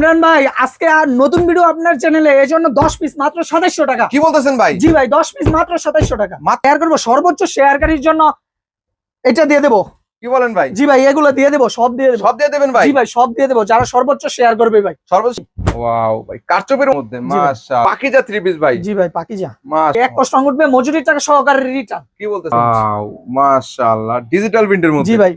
ইমরান ভাই আজকে আর নতুন ভিডিও আপনার চ্যানেলে এই জন্য দশ পিস মাত্র সাতাইশশো টাকা। কি বলতেছেন ভাই? জি ভাই দশ পিস মাত্র সাতাইশশো টাকা। শেয়ার করব সর্বোচ্চ শেয়ারকারীর জন্য এটা দিয়ে দেবো। কি বলেন ভাই? জি ভাই এগুলো দিয়ে দেবো সব দিয়ে সব দিয়ে দেবেন ভাই? জি ভাই সব দিয়ে দেবো। যারা সর্বোচ্চ শেয়ার করবে ভাই। সর্বোচ্চ ওয়াও ভাই কারচুপির মধ্যে পাকিজা থ্রি পিস ভাই। জি ভাই পাকি যা এক কষ্ট উঠবে মজুরির টাকা সহকারে রিটার্ন কি বলতেছেন? ওয়াও মাশাআল্লাহ। ডিজিটাল প্রিন্টের মধ্যে। জি ভাই।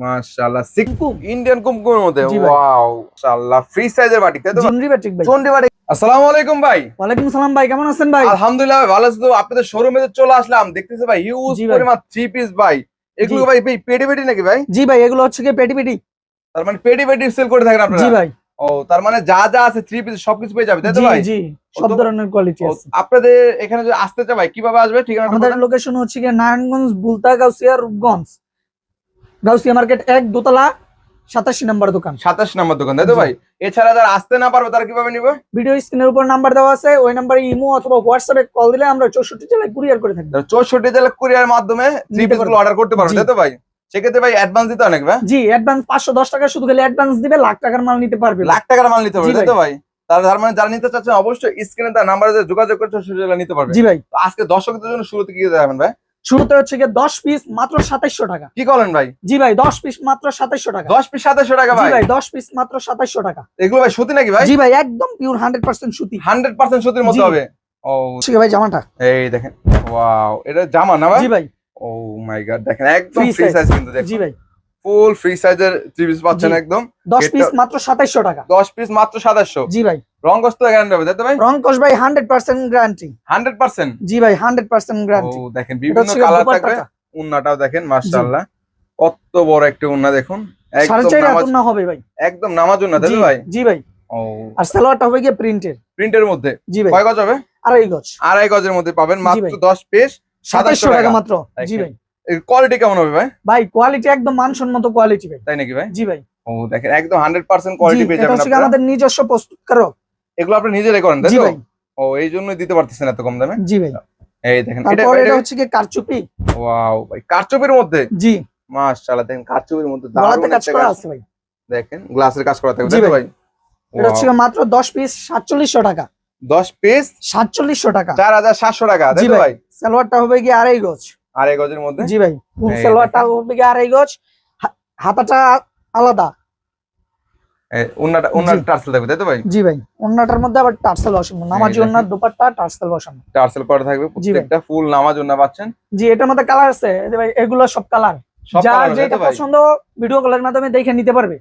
মাশাআল্লাহ। সিক ইন্ডিয়ান কুমকুমের মধ্যে। জি ওয়াও মাশাআল্লাহ। ফ্রি সাইজের বাটিক তাই তো? জিনরি ব্যাট্রিক ভাই। চন্ডি বাটিক আসসালামু আলাইকুম ভাই। ওয়ালাইকুম সালাম ভাই কেমন আছেন ভাই? আলহামদুলিল্লাহ ভালো আছি তো। আপনাদের শোরুমে চলে আসলাম দেখতেছি ভাই হিউজ। পরিমাণ থ্রি পিস ভাই। এগুলো ভাই ভাই পেটি পেটি নাকি ভাই? জি ভাই এগুলো হচ্ছে কি পেটি পেটি। তার মানে পেটি পেটি সেল করে থাকেন আপনারা? জি ভাই। ও তার মানে যা যা আছে থ্রি পিস সবকিছু পেয়ে যাবে তাই তো ভাই? জি সব ধরনের কোয়ালিটি আছে। আপনাদের এখানে যদি আসতে চায় ভাই কীভাবে আসবে? ঠিকানা আমাদের লোকেশন হচ্ছে কি নারায়ণগঞ্জ বুলতা গাউসিয়া রূপগঞ্জ। গাউসিয়া মার্কেট এক দোতলা সাতাশি নাম্বার দোকান। সাতাশ নম্বর দোকান তাই তো ভাই? এছাড়া যারা আসতে না পারবে তারা কীভাবে নিবে? ভিডিও স্ক্রিনের উপর নাম্বার দেওয়া আছে ওই নাম্বারে ইমো অথবা হোয়াটসঅ্যাপে কল দিলে আমরা চৌষট্টি জেলায় কুরিয়ার করে থাকব চৌষট্টি জেলা কুরিয়ার মাধ্যমে থ্রি পিসগুলো অর্ডার করতে পারবে। তাই তো ভাই? সেক্ষেত্রে ভাই অ্যাডভান্স দিতে অনেক ভাই? জি অ্যাডভান্স পাঁচশো দশ টাকা শুধু গেলে অ্যাডভান্স দিবে লাখ টাকার মাল নিতে পারবে। লাখ টাকার মাল নিতে পারবে তাই তো ভাই। তার মানে যারা নিতে চাচ্ছেন অবশ্যই স্ক্রিনে তার নাম্বারে যোগাযোগ করে চৌষট্টি জেলা নিতে পারবে। জি ভাই। আজকে দর্শকদের জন্য শুরুতে কি দেখাবেন ভাই? শুরুতে হচ্ছে গিয়ে দশ পিস মাত্র সাতাইশশো টাকা। কি করেন ভাই? জি ভাই দশ পিস মাত্র সাতাইশশো টাকা। দশ পিস সাতাইশো টাকা জি ভাই? ভাই দশ পিস মাত্র সাতাইশশো টাকা। এগুলো ভাই সুতি নাকি ভাই? জি ভাই একদম পিওর হান্ড্রেড পার্সেন্ট সুতি। হান্ড্রেড পার্সেন্ট সুতির মতো হবে। ও ঠিক ভাই জামাটা? এই দেখেন ওয়াও এটা জামা না ভাই? জি ভাই। ও মাই গড দেখেন একদম ফ্রি সাইজ কিন্তু জি ভাই। ফুল ফ্রি সাইজের থ্রি পিস পাচ্ছেন একদম। দশ এটা- পিস মাত্র সাতাইশশো টাকা। দশ পিস মাত্র সাতাশশো জি ভাই। রং কষ্ট গ্যারান্টি হবে তাই তো ভাই? রংকশ ভাই hundred percent guarantee hundred percent জি ভাই হান্ড্রেড পার্সেন্ট গ্যারান্টি ও দেখেন বিভিন্ন কালার থাকবে। উন্নাটাও দেখেন মাশাআল্লাহ। কত বড় একটা উন্না দেখুন। একদম নামাজ হাত না হবে ভাই। একদম নামাজ উন্না তাই ভাই? জি ভাই। ও। আর সালোয়ারটা হবে গিয়ে প্রিন্টের প্রিন্টের মধ্যে? জি ভাই। কয় গজ হবে? আড়াই গজ। আড়াই গজের মধ্যে পাবেন মাত্র ভাই। দশ পিস সাতাইশশো টাকা মাত্র। জি ভাই। কোয়ালিটি কেমন হবে ভাই? ভাই কোয়ালিটি একদম মানসম্মত কোয়ালিটি ভাই। তাই নাকি ভাই? জি ভাই। ও দেখেন একদম হান্ড্রেড পার্সেন্ট জি, কোয়ালিটি পেয়ে যাবেন আপনারা। আমাদের নিজস্ব প্রস্তুতকারক এগুলো আপনি নিজেরাই করেন তাই তো? ও এই জন্যই দিতে পারতেছেন এত কম দামে? জি ভাই। এই দেখেন এটা এটা হচ্ছে গিয়ে কারচুপি। ওয়াও ভাই কারচুপির মধ্যে? জি। মাশাআল্লাহ দেখেন কারচুপির মধ্যে দারুণ কাজ করা আছে ভাই। দেখেন গ্লাসের কাজ করা থাকবে জি তাই ভাই। এটা হচ্ছে মাত্র দশ পিস সাতচল্লিশশো টাকা। দশ পিস সাতচল্লিশশো টাকা। চার হাজার সাতশো টাকা তাই জি ভাই। সালোয়ারটা হবে গিয়ে আড়াই গজ। আর এক গজের মধ্যে? জি ভাই সালোয়ারটা হবে আড়াই গজ হাতাটা আলাদা। এই উন্নাটা টার্সেল থাকবে তাই তো ভাই? জি ভাই মধ্যে আবার টার্সেল বসানো নামাজি দেখেন। অন্যার টার্সেল বসানো। টার্সেল করা থাকবে প্রত্যেকটা ফুল নামাজ পাচ্ছেন। জি এটার মধ্যে কালার আছে ভাই এগুলো সব কালার তাই যেটা পছন্দ ভিডিও কলের মাধ্যমে দেখে নিতে পারবে।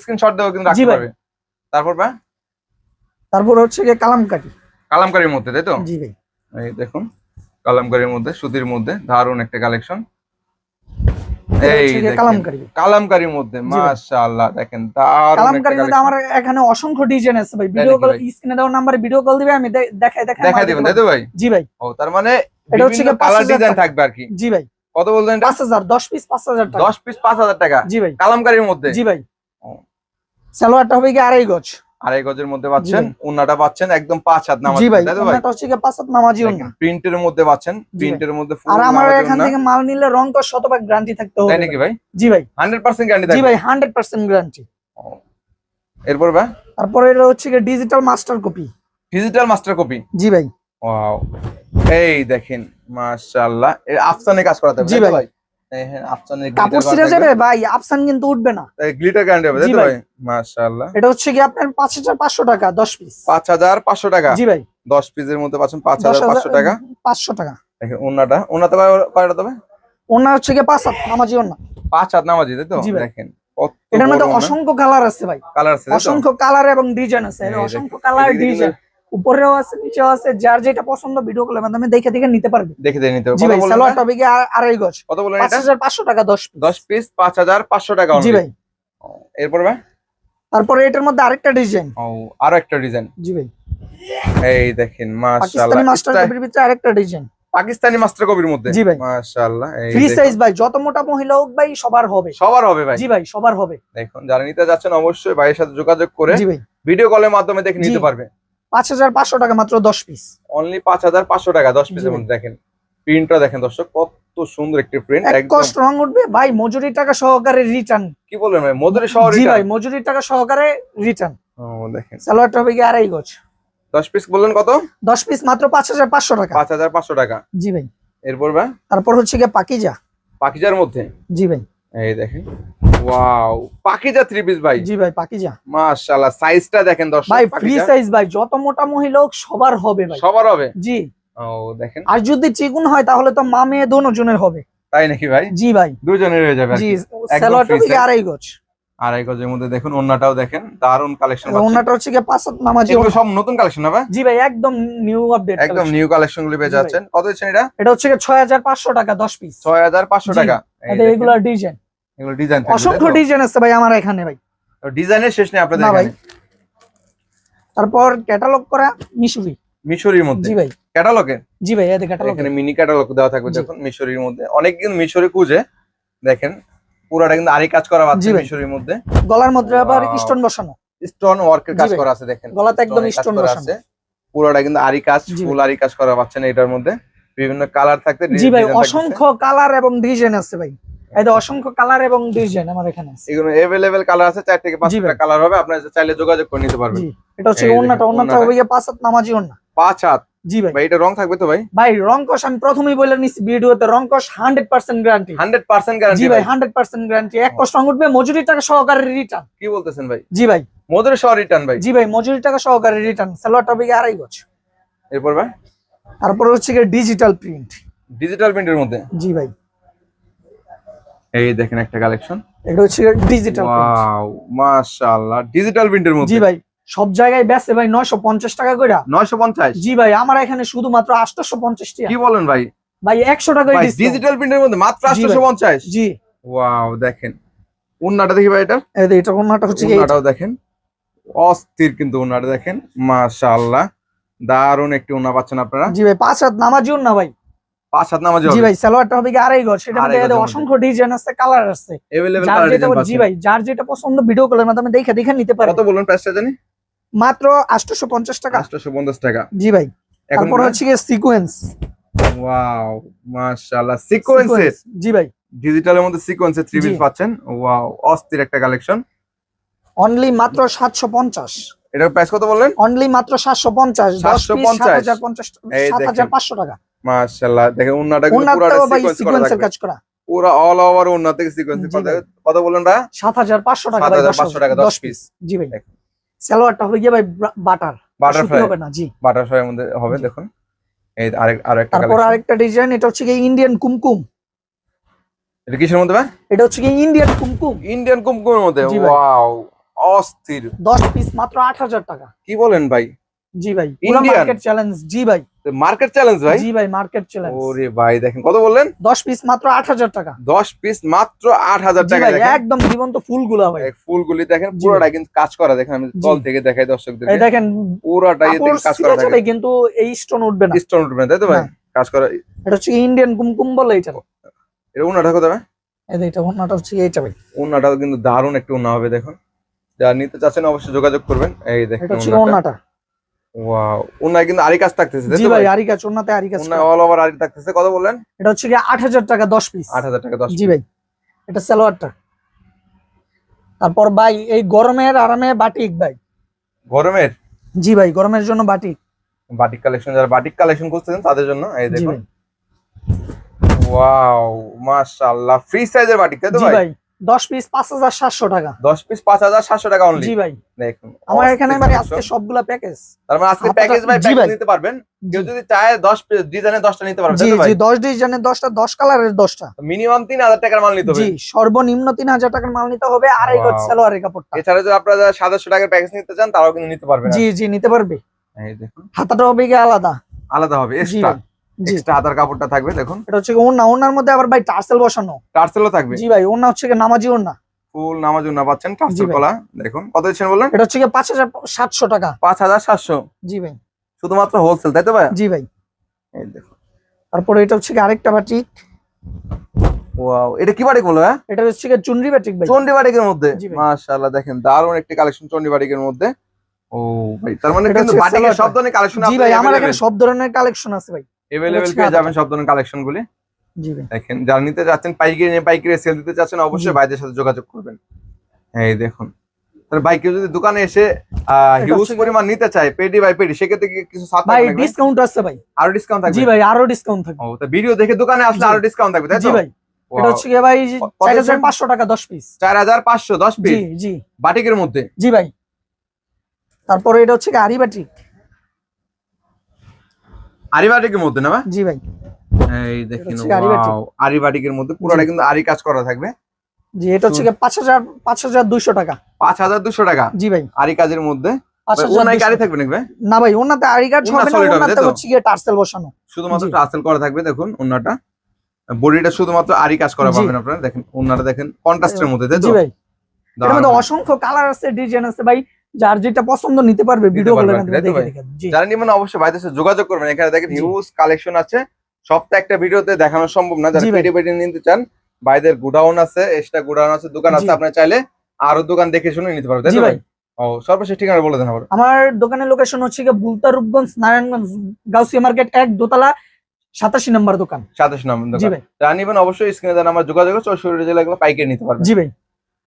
স্ক্রিনশট কিন্তু রাখতে পারবে। তারপর ভাই তারপর হচ্ছে গিয়ে কালামকারি কালামকারীর মধ্যে তাই তো? জি ভাই। এই দেখুন। কালামকারীর মধ্যে সুতির মধ্যে দারুণ একটা কালেকশন। এই হচ্ছে কালামকারি। কালামকারীর মধ্যে মাশাআল্লাহ দেখেন দারুণ একটা কালামকারির মধ্যে আমার এখানে অসংখ্য ডিজাইন আছে ভাই। Video call? স্ক্রিনে নাম্বারে ভিডিও কল দিবে আমি দে- দেখাই দেখাই দিবেন দিতে তাই তো ভাই? জি ভাই। ও তার মানে এটা হচ্ছে কালার ডিজাইন থাকবে আর কি। জি ভাই। কত পাঁচ হাজার দশ পিস পাঁচ হাজার টাকা। দশ পিস পাঁচ হাজার টাকা? জি ভাই। কালামকারীর মধ্যে? জি ভাই। সালোয়ারটা হবে গিয়ে আড়াই গজ। আড়াই গজের মধ্যে পাচ্ছেন। উন্নাটা পাচ্ছেন একদম পাঁচ হাত নামাজ ভাই তো ওনাটা হচ্ছে গিয়ে পাঁচ হাত নামাজি ওনা প্রিন্টের মধ্যে পাচ্ছেন প্রিন্টের মধ্যে আর আমার এখান থেকে মাল নিলে রং কর শতভাগ গ্যারান্টি থাকতে হবে তাই নাকি ভাই। জি ভাই। হান্ড্রেড পার্সেন্ট গ্যারান্টি জি ভাই হান্ড্রেড পার্সেন্ট গ্যারান্টি এরপর ভাই? তারপরে এটা হচ্ছে গিয়ে digital master copy digital master copy জি ভাই। ওয়াও এই দেখেন মাশাআল্লাহ। আফসানে কাজ করাতে জি ভাই। হ্যাঁ আফসানে কাপড় ছিঁড়ে যাবে? ভাই আফসান কিন্তু উঠবে না। গ্লিটার গ্যারান্টি হবে তাই ভাই। ভাই? মাশাআল্লাহ। এটা হচ্ছে কি আপনার পাঁচ হাজার পাঁচশো টাকা দশ পিস টাকা? জি ভাই। পিসের মধ্যে পাচ্ছেন টাকা? পাঁচশো টাকা। দেখেন কয়টা তবে? হচ্ছে গিয়ে পাঁচ হাত নামাজি পাঁচ হাত নামাজি তাই তো? দেখেন কত এটার মধ্যে অসংখ্য কালার আছে ভাই। কালার আছে অসংখ্য কালার এবং ডিজাইন আছে। অসংখ্য কালার ডিজাইন উপরেও আছে নিচেও আছে যার যেটা পছন্দ ভিডিও কলের মাধ্যমে দেখে দেখে নিতে পারবে। দেখে দেখে নিতে হবে। জি ভাই সালোয়ার আ- আড়াই গজ। কত বললেন পাঁচ এটা হাজার পাঁচশো টাকা দশ piece। দশ পিস পাঁচ হাজার পাঁচশো টাকা জি ভাই। এরপর ভাই তারপরে এটার মধ্যে আরেকটা ডিজাইন ও আরও একটা ডিজাইন জি ভাই। এই দেখেন পাকিস্তানি মাস্টার মাশাআল্লাহ কপির ভিতরে আরেকটা ডিজাইন পাকিস্তানি মাস্টার কপির মধ্যে? জি ভাই। মাশাআল্লাহ এই ফ্রি সাইজ ভাই যত মোটা মহিলা হোক ভাই সবার হবে। সবার হবে ভাই। জি ভাই সবার হবে। দেখুন যারা নিতে যাচ্ছেন অবশ্যই ভাইয়ের সাথে যোগাযোগ করে জি ভাই। ভিডিও কলের মাধ্যমে দেখে নিতে পারবে। পাঁচ হাজার পাঁচশো টাকা মাত্র দশ পিস অনলি পাঁচ হাজার পাঁচশো টাকা দশ পিসের মধ্যে দেখেন। প্রিন্টটা দেখেন দর্শক কত সুন্দর একটি প্রিন্ট এক একদম রং উঠবে। ভাই মজুরি টাকা সহকারে রিটার্ন কি বলবেন ভাই? মধুরী শহর জি ভাই মজুরি টাকা সহকারে রিটার্ন ও দেখেন। সালোয়ারটা হবে গিয়ে আড়াই গজ। দশ পিস বললেন কত? দশ পিস মাত্র পাঁচ হাজার পাঁচশো টাকা। পাঁচ হাজার পাঁচশো টাকা। জি ভাই। এরপর বা তারপর হচ্ছে গিয়ে পাকিজা। পাখিজার মধ্যে? জি ভাই। এই দেখেন। ওয়াও পাখিজা থ্রি পিস ভাই। জি ভাই পাকিজা। মাশাআল্লাহ সাইজটা দেখেন দর্শক ভাই ফ্রি সাইজ ভাই যত মোটা মহিলা হোক সবার হবে ভাই। সবার হবে? জি। ও দেখেন। আর যদি চিকুন হয় তাহলে তো মা মেয়ে দোনো জনের হবে। তাই নাকি ভাই? জি ভাই। দুজনের হয়ে যাবে জি কি। সালোয়ারটা size। আড়াই গজ। আড়াই গজের মধ্যে দেখুন অন্যটাও দেখেন দারুণ কালেকশন ওনাটা হচ্ছে গিয়ে পাঁচ নামাজি এগুলো সব নতুন কালেকশন হবে জি ভাই একদম নিউ আপডেট একদম নিউ কালেকশন গুলি পেয়ে। যাচ্ছেন। কত দিচ্ছেন এটা? এটা হচ্ছে হাজার পাঁচশো টাকা দশ পিস ছয় হাজার পাঁচশো জি। টাকা। এই এটা দেখেন, ডিজাইন এগুলো ডিজাইন অসংখ্য ডিজাইন আছে ভাই আমার এখানে ভাই। ডিজাইনের শেষ নেই আপনাদের। এখানে? তারপর ক্যাটালগ করা মিশুরি। মিশরির মধ্যে? জি ভাই। ক্যাটালগে জি ভাই এদের ক্যাটালগ এখানে মিনি ক্যাটালগ দেওয়া থাকবে দেখুন মিশরির মধ্যে। অনেক কিন্তু মিশরি খুঁজে দেখেন পুরাটা কিন্তু আরি কাজ করা জি মিশরির মধ্যে। গলার মধ্যে আবার স্টোন বসানো। স্টোন ওয়ার্কের কাজ করা আছে দেখেন। গলাতে একদম স্টোন বসানো। আছে। পুরোটা কিন্তু আরি কাজ ফুল আরি কাজ করা পাচ্ছেন এটার মধ্যে। বিভিন্ন কালার থাকতে জি ভাই অসংখ্য কালার এবং ডিজাইন আছে ভাই। যে অসংখ্য কালার এবং ডিজাইন আমার এখানে আছে। এগুলো এভেলেবেল কালার আছে চার থেকে পাঁচটা কালার হবে আপনারা চাইলে যোগাযোগ করে নিতে পারবেন। এটা হচ্ছে ওন্নাটা ওন্নাটা। হবে গিয়ে পাঁচ হাত নামাজি ওন্না পাঁচ হাত। জি ভাই। ভাই এটা রং থাকবে তো ভাই? ভাই রংকশ আমি প্রথমেই বলে নিচ্ছি ভিডিওতে রংকশ hundred percent guarantee hundred percent জি ভাই হান্ড্রেড পার্সেন্ট গ্যারান্টি এক কষ্ট রং উঠবে মজুরি টাকা সহকারে রিটার্ন কি বলতেছেন ভাই? জি ভাই। মধুর শহর রিটার্ন ভাই। জি ভাই মজুরি টাকা সহকারে রিটার্ন সালোয়ারটা হবে গিয়ে আড়াই গজ এরপর ভাই? তারপর হচ্ছে ডিজিটাল প্রিন্ট ডিজিটাল প্রিন্টের মধ্যে? জি ভাই। এই দেখেন একটা কালেকশন এটা হচ্ছে ডিজিটাল ওয়াও মাশাআল্লাহ ডিজিটাল প্রিন্টের মধ্যে। জি ভাই সব জায়গায় বেচে ভাই নয়শো পঞ্চাশ টাকা করে 950 জি ভাই আমার এখানে শুধুমাত্র আটশো পঞ্চাশ টাকা কি বলেন ভাই? ভাই একশো টাকা ভাই ডিজিটাল প্রিন্টের মধ্যে মাত্র জি ভাই। 850 জি। ওয়াও দেখেন। উন্নাটা দেখি ভাই এটা। এটা ওনাটা হচ্ছে। উন্নাটাও দেখেন। অস্থির কিন্তু উন্নাটা দেখেন। মাশাআল্লাহ দারুণ একটি উন্না পাচ্ছেন আপনারা। জি ভাই পাঁচ হাত নামাজি না ভাই। পাঁচ হাত নামাজ জি ভাই সালোয়ারটা হবে গিয়ে আড়াই গজ সেটা মধ্যে অসংখ্য ডিজাইন আছে কালার আছে। এভেলেবল কালার ডিজাইন জি ভাই যার যেটা পছন্দ ভিডিও কলের মাধ্যমে দেখে দেখে নিতে পারে কত প্রাইসটা জানি? মাত্র আটশোশো পঞ্চাশ টাকা। 850 টাকা। জি ভাই এখন তারপর হচ্ছে সিকোয়েন্স ওয়াও মাশাআল্লাহ সিকোয়েন্সের জি ভাই। ডিজিটালের মধ্যে সিকোয়েন্সের থ্রি। পিস পাচ্ছেন। ওয়াও অস্থির একটা কালেকশন অনলি মাত্র সাতশো পঞ্চাশ এটার প্রাইস কত বললেন? অনলি মাত্র সাতশো পঞ্চাশ দশ পিস 750 সাত হাজার পঞ্চাশ এই সাত হাজার দেখেন। পাঁচশো টাকা। মাশাআল্লাহ। দেখেন উন্নাটা কিন্তু পুরোটা ভাই সিকোয়েন্সের কাজ করা। পুরো অল ওভার উন্না থেকে সিকোয়েন্স। কত টাকা 7,500 দশ টাকা, 10 পিস জি ভাই। সালোয়ারটা হবে গিয়ে ভাই বাটার। বাটারফ্লাই হবে না জি। বাটারফ্লাই মধ্যে হবে দেখুন। এই আরেক আরেকটা তারপর আরেকটা ডিজাইন এটা হচ্ছে গিয়ে ইন্ডিয়ান কুমকুম। এটা কিসের মধ্যে ভাই? এটা হচ্ছে গিয়ে ইন্ডিয়ান কুমকুম। ইন্ডিয়ান কুমকুমের মধ্যে? ওয়াও অস্থির। দশ পিস মাত্র আট হাজার টাকা। কি বলেন ভাই? জি ভাই। পুরো Indian? মার্কেট চ্যালেঞ্জ জি ভাই। মার্কেট চ্যালেঞ্জ ভাই? জি ভাই মার্কেট চ্যালেঞ্জ ওরে ভাই দেখেন কত বললেন? দশ পিস মাত্র আট হাজার টাকা। দশ পিস মাত্র আট হাজার জি টাকা দেখেন। একদম জীবন্ত ফুলগুলা ভাই। ফুলগুলি দেখেন পুরোটা কিন্তু কাজ করা দেখেন আমি। তল থেকে দেখাই এই দেখেন পুরোটা ইয়ে কাজ করা থাকে। কিন্তু এই স্টোন উঠবে না। স্টোন উঠবে না, তাই তো ভাই? কাজ করা এটা হচ্ছে ইন্ডিয়ান কুমকুম বলে এটা। এটা উন্নাটা কত ভাই? এই এটা ওনাটা হচ্ছে এইটা ভাই উন্নাটাও কিন্তু দারুণ একটু উন্না হবে দেখুন। যারা নিতে চাচ্ছেন অবশ্যই যোগাযোগ করবেন। এই দেখেন এটা হচ্ছে ওনাটা ওয়াও উন্নায় কিন্তু আরি কাজ থাকতেছে জি ভাই আরি কাজ ওনাতে আরি কাজ উন্নায় অল ওভার আরি থাকতেছে কত বললেন? এটা হচ্ছে আট হাজার টাকা দশ পিস আট হাজার টাকা দশ জি ভাই এটা সালোয়ারটা। তারপর ভাই এই গরমের আরামে বাটিক ভাই। গরমের? জি ভাই গরমের জন্য বাটিক বাটিক কালেকশন যারা বাটিক কালেকশন করতেছেন তাদের জন্য এই দেখুন। ওয়াও মাশাআল্লাহ ফ্রি সাইজের বাটিক তাই তো জি ভাই। ভাই দশ পিস পাঁচ হাজার সাতশো টাকা। দশ পিস পাঁচ হাজার সাতশো টাকা অনলি জি ভাই। দেখুন আমার এখানে মানে। আজকে সবগুলা প্যাকেজ তার মানে আজকে প্যাকেজ বাই প্যাকেজ নিতে পারবেন। কেউ যদি চায় দশ ডিজাইনে দশটা নিতে পারবে জি জি দশ ডিজাইনের দশটা দশ কালারের দশটা। মিনিমাম তিন হাজার টাকার মাল নিতে হবে। জি সর্বনিম্ন তিন হাজার টাকার মাল নিতে হবে আড়াই গজ Wow. সালোয়ারের কাপড়টা। এছাড়া যদি আপনারা যারা সাতশো টাকার প্যাকেজ নিতে চান তারাও কিন্তু নিতে পারবেন জি জি নিতে পারবে। এই দেখুন। হাতাটা হবে গিয়ে আলাদা। আলাদা হবে এক্সট্রা এক্সট্রা হাতার কাপড়টা থাকবে দেখুন। এটা হচ্ছে গিয়ে ওড়না ওড়নার মধ্যে আবার ভাই টার্সেল বসানো। টার্সেলও থাকবে। জি ভাই ওড়না হচ্ছে নামাজি ওড়না। ফুল নামাজ না পাচ্ছেন টার্সেল কলা দেখুন। কত দিচ্ছেন বললেন? এটা হচ্ছে পাঁচ হাজার সাতশো টাকা। পাঁচ হাজার সাতশো। জি ভাই। শুধুমাত্র হোলসেল তাই তো ভাই? জি ভাই। এই দেখুন। তারপরে এটা হচ্ছে আরেকটা বাটিক ওয়াও এটা কি বাটিক বলো হ্যাঁ? এটা হচ্ছে গিয়ে চুনরি বাটিক ভাই। চন্ডী বাটিকের মধ্যে? মাশাআল্লাহ দেখেন দারুণ একটি কালেকশন বাটিকের মধ্যে। ও ভাই তার মানে এটা কিন্তু বাটিকের সব ধরনের কালেকশন জি ভাই আমার এখানে সব ধরনের কালেকশন আছে ভাই। अवेलेबल হচ্ছে পেয়ে যাবেন আলাদা। সব ধরনের কালেকশন গুলি জি ভাই দেখেন যারা নিতে চাচ্ছেন পাইকারি নিয়ে পাইকারি সেল দিতে চাচ্ছেন অবশ্যই জি। ভাইদের সাথে যোগাযোগ করবেন এই দেখুন তাহলে ভাই কেউ যদি দোকানে এসে এটা হিউজ হচ্ছে- পরিমাণ নিতে চায় পেডি বাই পেডি সেক্ষেত্রে কি কিছু ছাড় ভাই থাকবে নাকি ভাই? ডিসকাউন্ট আছে ভাই আরো ডিসকাউন্ট জি থাকবে ভাই আরো ডিসকাউন্ট থাকবে ও তা ভিডিও দেখে দোকানে আসলে জি। আরো ডিসকাউন্ট থাকবে তাই জি তো ভাই এটা হচ্ছে গিয়ে ভাই ক- কত চার হাজার দিচ্ছেন? পাঁচশো টাকা দশ পিস চার হাজার পাঁচশো দশ জি পিস জি বাটিকের মধ্যে জি ভাই তারপরে এটা হচ্ছে গিয়ে আরিবাটিক আরি বাটিকের মধ্যে না? জি ভাই। এই দেখেন হচ্ছে আরি বাটিক। wow, আরি বাটিকের মধ্যে। পুরোটা কিন্তু আরি কাজ করা থাকবে। জি এটা হচ্ছে গিয়ে পাঁচ হাজার পাঁচ হাজার দুইশো টাকা। পাঁচ হাজার দুশো টাকা? জি ভাই। আরি কাজের মধ্যে? পাঁচ ভাই, হাজার ওনায় কি আরি 200 থাকবে নাকি ভাই? না ভাই ওনাতে আরি কার্ড হবে না ওনাতে হচ্ছে গিয়ে টার্সেল বসানো। শুধুমাত্র জি। টাসেল করা থাকবে দেখুন ওনাটা বডিটা শুধুমাত্র আরি কাজ করা পাবেন আপনারা। দেখেন ওনাটা দেখেন কন্ট্রাস্টের মধ্যে তাই তো? জি ভাই। এর মধ্যে অসংখ্য কালার আছে ডিজাইন আছে ভাই। যার যেটা পছন্দ নিতে পারবে ভিডিও কলের মাধ্যমে তাই তো দেখে ভাই? দেখে জি। যারা নিবেন অবশ্যই ভাইদের সাথে যোগাযোগ করবেন। এখানে দেখেন। হিউজ কালেকশন আছে। সবটা একটা ভিডিওতে দেখানো সম্ভব না। যারা। পেটে পেটে নিতে চান ভাইদের গোডাউন আছে এক্সট্রা গোডাউন আছে দোকান আছে জি। আপনারা চাইলে আরও দোকান দেখে শুনে নিতে পারবেন তাই ভাই? ও সর্বশেষ ঠিকানা বলে দেন আবার। আমার দোকানের লোকেশন হচ্ছে গিয়ে বুলতা রূপগঞ্জ নারায়ণগঞ্জ গাউসিয়া মার্কেট এক দোতলা সাতাশি নম্বর দোকান। সাতাশ নম্বর দোকান। ভাই। যারা নিবেন অবশ্যই স্ক্রিনে দেন আমার যোগাযোগ চৌষট্টি জেলা এগুলো পাইকারি নিতে পারবেন। জি ভাই।